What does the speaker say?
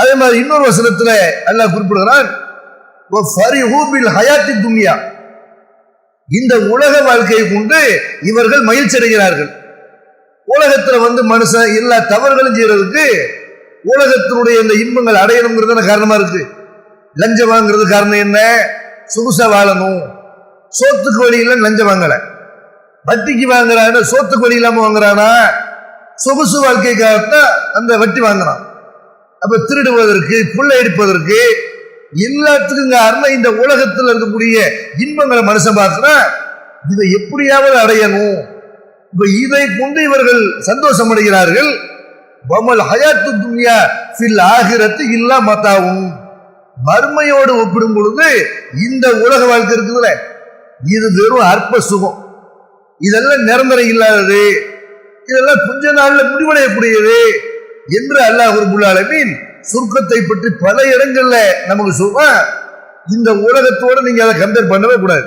அதே மாதிரி இன்னொரு வசனத்துல அல்லாஹ் குறிப்பிடுகிறான் ஹயாத்தி துன்யா. இந்த உலக வாழ்க்கையை கொண்டு இவர்கள் மகிழ்ச்சி அடைகிறார்கள். உலகத்துல வந்து மனுஷன் எல்லா தவறுகளும் செய்யறதுக்கு உலகத்தினுடைய இந்த இன்பங்கள் அடையணுங்கிறது தானே காரணமா இருக்கு. லஞ்சம் வாங்குறது காரணம் என்ன? சொகுசா வாழணும். சோத்துக்கு வழி லஞ்சம் வாங்கல. வட்டிக்கு வாங்குறான சோத்துக்கு வழி இல்லாம வாங்குறானா? சொகுசு வாழ்க்கைக்காகத்தான் அந்த வட்டி வாங்குறான். அப்ப திருடுவதற்கு கொள்ளையடிப்பதற்கு எல்லாத்துக்கும் அருமை. இந்த உலகத்தில் இருக்கக்கூடிய இன்பங்களை மனுஷன் பார்க்கிறான். இதை எப்படியாவது அடையணும். இப்ப இதை கொண்டு இவர்கள் சந்தோஷம் அடைகிறார்கள். வமல் ஹயாத்து துன்யா ஃபில் ஆகிரத்து இல்லா மத்தாவும். மறுமையோடு ஒப்பிடும் பொழுது இந்த உலக வாழ்க்கை இருக்குதுல்ல. இது வெறும் அற்ப சுகம். இதெல்லாம் நிரந்தரம் இல்லாதது. இதெல்லாம் கொஞ்ச நாள்ல முடிவடையக்கூடியது. என்று அல்லாஹ் ரபுல் ஆலமீன் சுருக்கத்தை பற்றி பல இடங்கள்ல நமக்கு சொல்றான் இந்த உலகத்தோட நீங்க அதை கம்பேர் பண்ணவே கூடாது.